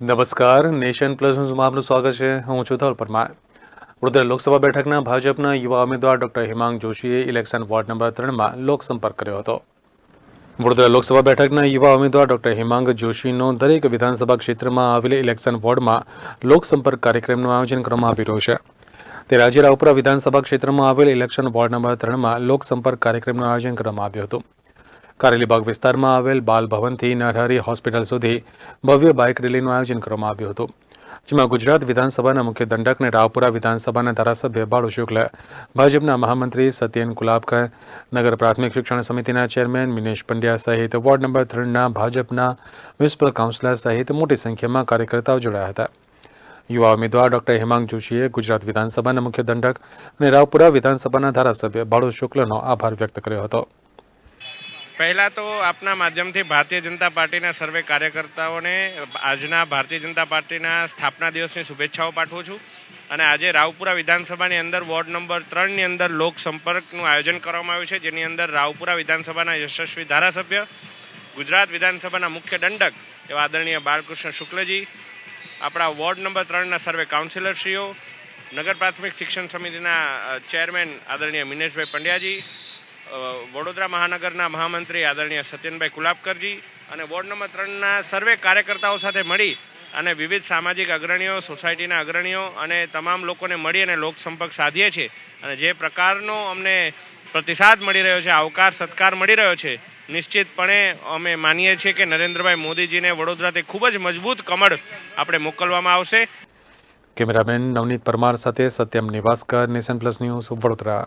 નમસ્કાર, nation plus ન્યૂઝમાં આપનું સ્વાગત છે. હું છું ધવલ પરમાર. વડોદરા લોકસભા બેઠકના ભાજપના યુવા ઉમેદવાર ડોક્ટર હિમાંગ જોશીએ ઇલેક્શન વોર્ડ નંબર ત્રણમાં લોકસંપર્ક કર્યો હતો. વડોદરા લોકસભા બેઠકના યુવા ઉમેદવાર ડોક્ટર હિમાંગ જોશીનો દરેક વિધાનસભા ક્ષેત્રમાં આવેલી ઇલેક્શન વોર્ડમાં લોકસંપર્ક કાર્યક્રમનું આયોજન કરવામાં આવી રહ્યું છે. તે રાજ્ય ઉપરા વિધાનસભા ક્ષેત્રમાં આવેલ ઇલેક્શન વોર્ડ નંબર ત્રણમાં લોકસંપર્ક કાર્યક્રમનું આયોજન કરવામાં આવ્યું હતું. કારેલીબાગ વિસ્તારમાં આવેલ બાલ ભવનથી નરહરી હોસ્પિટલ સુધી ભવ્ય બાઇક રેલીનું આયોજન કરવામાં આવ્યું હતું. જેમાં ગુજરાત વિધાનસભાના મુખ્ય દંડક અને રાવપુરા વિધાનસભાના ધારાસભ્ય બાળુ શુક્લ, ભાજપના મહામંત્રી સત્યેન કુલાબકર, નગર પ્રાથમિક શિક્ષણ સમિતિના ચેરમેન મિનેશ પંડ્યા સહિત વોર્ડ નંબર ત્રણના ભાજપના મ્યુનિસિપલ કાઉન્સિલર સહિત મોટી સંખ્યામાં કાર્યકર્તાઓ જોડાયા હતા. યુવા ઉમેદવાર ડોક્ટર હેમાંગ જોશીએ ગુજરાત વિધાનસભાના મુખ્ય દંડક અને રાવપુરા વિધાનસભાના ધારાસભ્ય બાળુ શુક્લનો આભાર વ્યક્ત કર્યો હતો. પહેલાં તો આપના માધ્યમથી ભારતીય જનતા પાર્ટીના સર્વે કાર્યકર્તાઓને આજના ભારતીય જનતા પાર્ટીના સ્થાપના દિવસની શુભેચ્છાઓ પાઠવું છું. અને આજે રાવપુરા વિધાનસભાની અંદર વોર્ડ નંબર ત્રણની અંદર લોક સંપર્કનું આયોજન કરવામાં આવ્યું છે, જેની અંદર રાવપુરા વિધાનસભાના યશસ્વી ધારાસભ્ય, ગુજરાત વિધાનસભાના મુખ્ય દંડક એવા આદરણીય બાલકૃષ્ણ શુક્લજી, આપણા વોર્ડ નંબર ત્રણના સર્વે કાઉન્સિલરશ્રીઓ, નગર પ્રાથમિક શિક્ષણ સમિતિના ચેરમેન આદરણીય મિનેશભાઈ પંડ્યાજી વડોદરા મહાનગરના મહામંત્રી આદરણીય સત્યનભાઈ કુલાબકરજી અને વોર્ડ નંબર ત્રણના સર્વે કાર્યકર્તાઓ સાથે મળી અને વિવિધ સામાજિક અગ્રણીઓ, સોસાયટીના અગ્રણીઓ અને તમામ લોકોને મળી અને લોકસંપર્ક સાધીએ છીએ. અને જે પ્રકારનો અમને પ્રતિસાદ મળી રહ્યો છે, આવકાર, સત્કાર મળી રહ્યો છે, નિશ્ચિતપણે અમે માનીએ છીએ કે નરેન્દ્રભાઈ મોદીજીને વડોદરાથી ખૂબ જ મજબૂત કમળ આપણે મોકલવામાં આવશે. કેમેરામેન નવનીત પરમાર સાથે Satyam Niwaskar, nation plus news Vadodara.